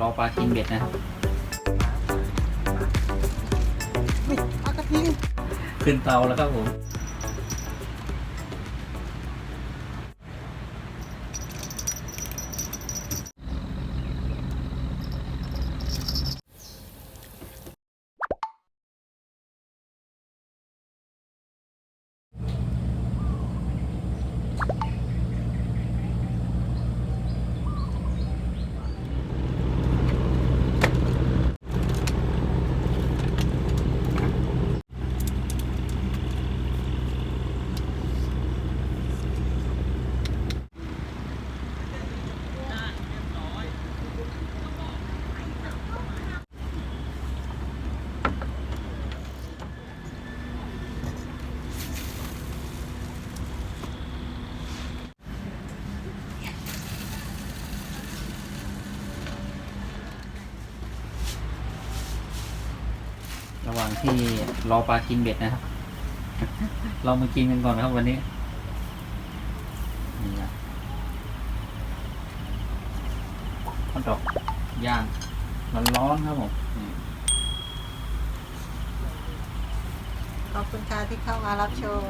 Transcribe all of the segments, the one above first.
รอปลากินเบ็ดนะครับนี่ปลากระทิง ขึ้นเตาแล้วครับผม ระหว่างที่รอปลากินเบ็ดนะครับ เรามากินกันก่อนนะครับวันนี้นี่นะข้าวดอกย่างร้อนๆครับผมนี่ขอบคุณค่ะที่เข้ามารับชม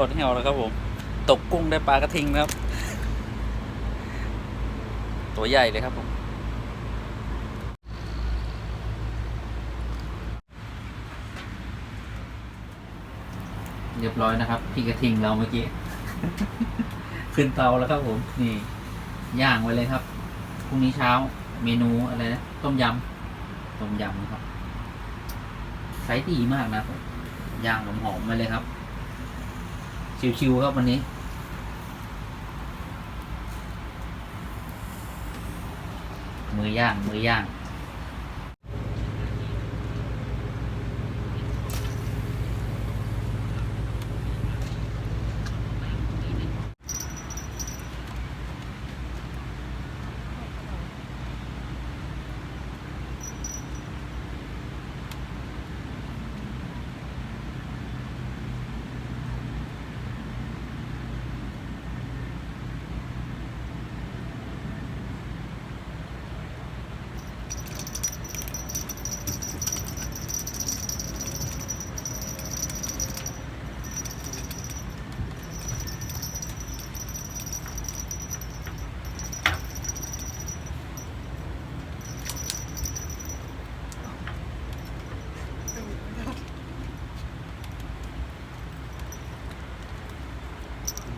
หลดแหวแล้วครับผม ตกกุ้งได้ปลากระทิงนะครับ ตัวใหญ่เลยครับผม เรียบร้อยนะครับ พี่กระทิงเราเมื่อกี้ ขึ้นเตาแล้วครับผม นี่ ย่างไว้เลยครับ พรุ่งนี้เช้าเมนูอะไรนะ ต้มยำ ต้มยำนะครับไซส์ดีมากนะครับผมย่างหอมๆไปเลยครับ ชิวๆครับวันนี้ มือย่างมือย่าง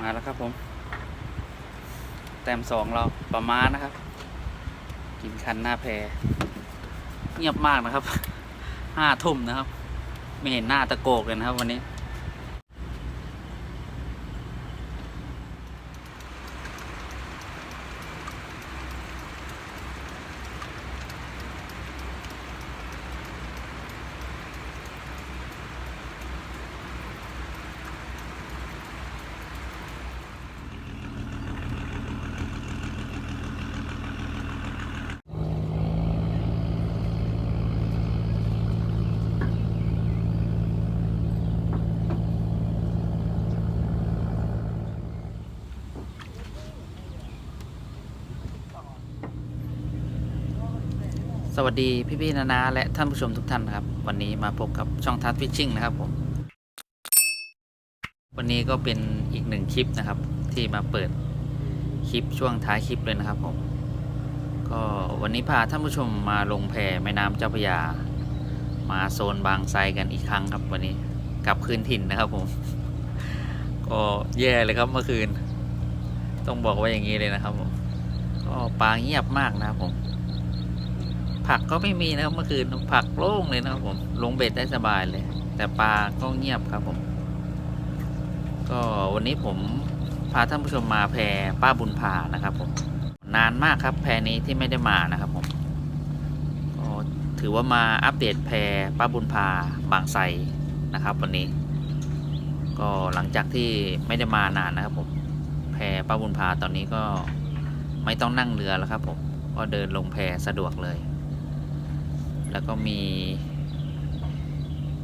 มาแล้วครับผม แต้มสองเราประมาณนะครับ กินคันหน้าแพเงียบมากนะครับห้าทุ่มนะครับ ไม่เห็นหน้าตะโกกเลยนะครับวันนี้ สวัสดีพี่ๆนานาและท่านผู้ชมทุกท่านนะครับ วันนี้มาพบกับช่องทัศฟิชชิ่งนะครับผม วันนี้ก็เป็นอีกหนึ่งคลิปนะครับ ที่มาเปิดคลิปช่วงท้ายคลิปเลยนะครับผม ก็วันนี้พาท่านผู้ชมมาลงแพแม่น้ำเจ้าพระยา มาโซนบางไทรกันอีกครั้งครับวันนี้กลับคืนถิ่นนะครับผม ก็แย่เลยครับเมื่อคืน ต้องบอกว่าอย่างนี้เลยนะครับผมก็ปลาเงียบมากนะครับผม ผักก็ไม่มีนะครับเมื่อคืนผักโล่งเลยนะครับผมลงเบ็ดได้สบายเลย แต่ปลาก็เงียบครับผม ก็วันนี้ผมพาท่านผู้ชมมาแพรป้าบุญพานะครับผมนานมากครับแพรนี้ที่ไม่ได้มานะครับผมก็ถือว่ามาอัปเดตแพรป้าบุญพาบางไทรนะครับ วันนี้ ก็หลังจากที่ไม่ได้มานานนะครับผมแพรป้าบุญพาตอนนี้ก็ไม่ต้องนั่งเรือแล้วครับผมก็เดินลงแพสะดวกเลย แล้วก็มี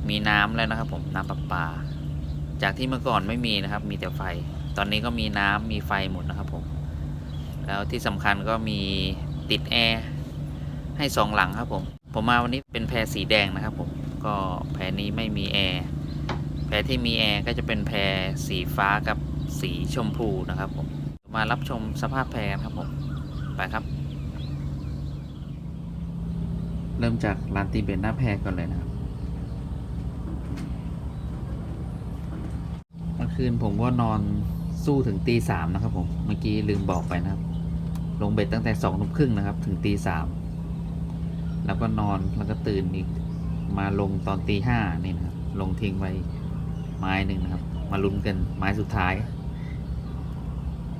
มีน้ำแล้วนะครับผมน้ำประปา จากที่เมื่อก่อนไม่มีนะครับ มีแต่ไฟ ตอนนี้ก็มีน้ำมีไฟหมดนะครับผม แล้วที่สำคัญก็มีติดแอร์ให้สองหลังครับผม ผมมาวันนี้เป็นแพรสีแดงนะครับผม ก็แพรนี้ไม่มีแอร์ แพรที่มีแอร์ก็จะเป็นแพรสีฟ้ากับสีชมพูนะครับผม มารับชมสภาพแพรครับผม ไปครับ เริ่มจากลานตีเบนหน้าแพรก่อนเลยนะครับเมื่อคืนผมก็นอนสู้ถึงตีสามนะครับผม เมื่อกี้ลืมบอกไปนะครับ ลงเบ็ดตั้งแต่สองทุ่มครึ่งนะครับ ถึงตีสามแล้วก็นอนแล้วก็ตื่นอีกมาลงตอนตีห้านี่นะครับ ลงทิ้งไว้ไม้หนึ่งนะครับ มาลุ้นกันไม้สุดท้าย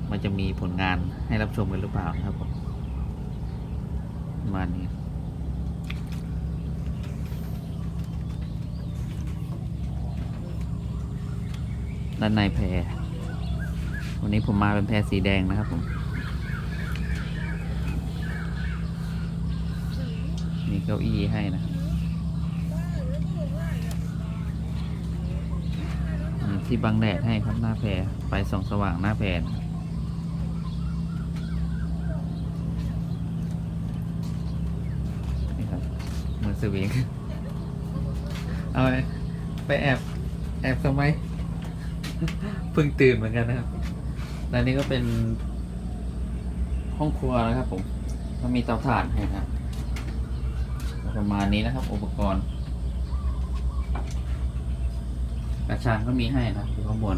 มันจะมีผลงานให้รับชมกันหรือเปล่านะครับผมมานี้ ด้านในแพรวันนี้ผมมาเป็นแพรสีแดงนะครับผมมีเก้าอี้ให้นะที่บังแดดให้ครับหน้าแพรไฟส่องสว่างหน้าแพรนี่ครับมือสวิงเอาไปไปแอบ แอบทำไม เพิ่งตื่นเหมือนกันนะครับและนี่ก็เป็นห้องครัวนะครับ ผม ก็มีเตาถ่านให้นะครับประมาณนี้นะครับ อุปกรณ์ กระชางก็มีให้นะอยู่ข้างบน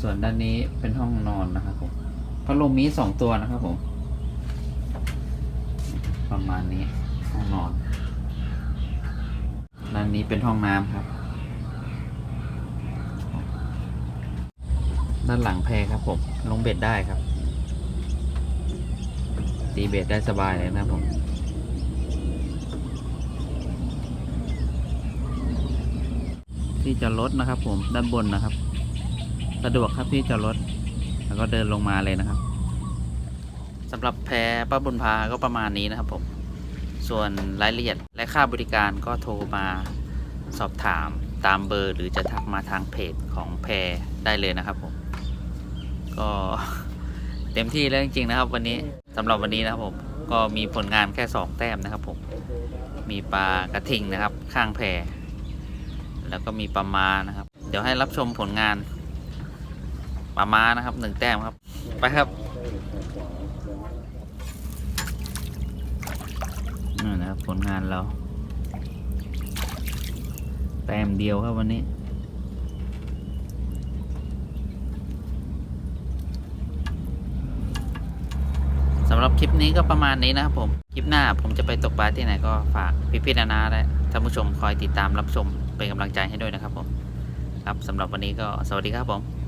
ส่วนด้านนี้เป็นห้องนอนนะครับผมพัดลมมีสองตัวนะครับผม ประมาณนี้ห้องนอนด้านนี้เป็นห้องน้ำครับ ด้านหลังแพครับผม ลงเบ็ดได้ครับ ตีเบ็ดได้สบายเลยนะครับผมที่จอดรถนะครับ ผมด้านบนนะครับ สะดวกครับที่จอดรถ แล้วก็เดินลงมาเลยนะครับสำหรับแพป้าบุญพาก็ประมาณนี้นะครับ ผม ส่วนรายละเอียดและค่าบริการก็โทรมาสอบถามตามเบอร์หรือจะทักมาทางเพจของแพรได้เลยนะครับผม ก็เต็มที่แล้วจริงๆนะครับ วันนี้สำหรับวันนี้นะครับผมก็มีผลงานแค่สองแต้มนะครับผมมีปลากระทิงนะครับ ข้างแพแล้วก็มีปลามานะครับ เดี๋ยวให้รับชมผลงานปลามานะครับหนึ่งแต้มครับ ไปครับนี่นะครับผลงานเรา แต้มเดียวครับวันนี้ หรับคลิปนี้ก็ประมาณนี้นะครับผม คลิปหน้าผมจะไปตกปลาที่ไหนก็ฝากพี่พี่ๆนานาและท่านผู้ชมคอยติดตามรับชมเป็นกำลังใจให้ด้วยนะครับผม ครับสำหรับวันนี้ก็สวัสดีครับผม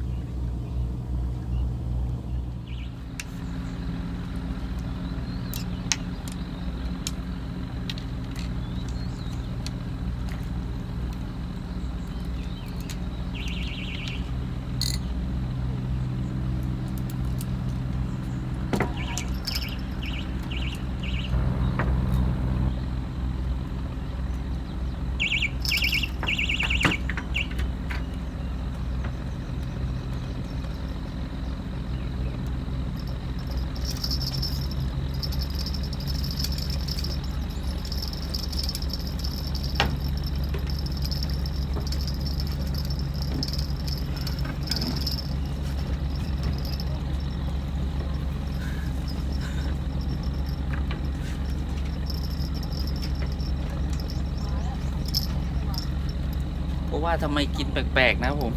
ว่าทำไมกินแปลกๆ นะครับผม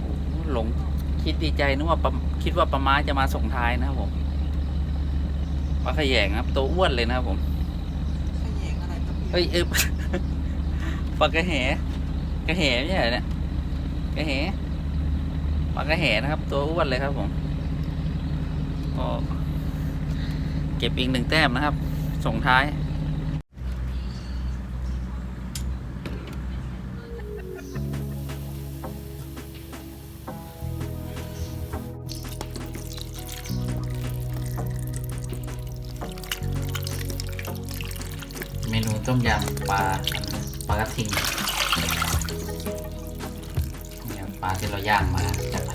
โอ้โหหลงคิดดีใจนึกว่าปลาคิดว่าปลาม้าจะมาส่งท้ายนะครับผมปลาขยงครับ ตัวอ้วนเลยนะครับผมขยงอะไรก็มีเฮ้ยเออปลากระแหกระแหไม่ใช่เหรอเนี่ยกระแหปลากระแหนะครับ ตัวอ้วนเลยครับผมก็เก็บอีกหนึ่งแต้มนะครับ ส่งท้าย ต้มยำปลาปลากระทิงเนี่ยปลาที่เราย่างมาจากแพ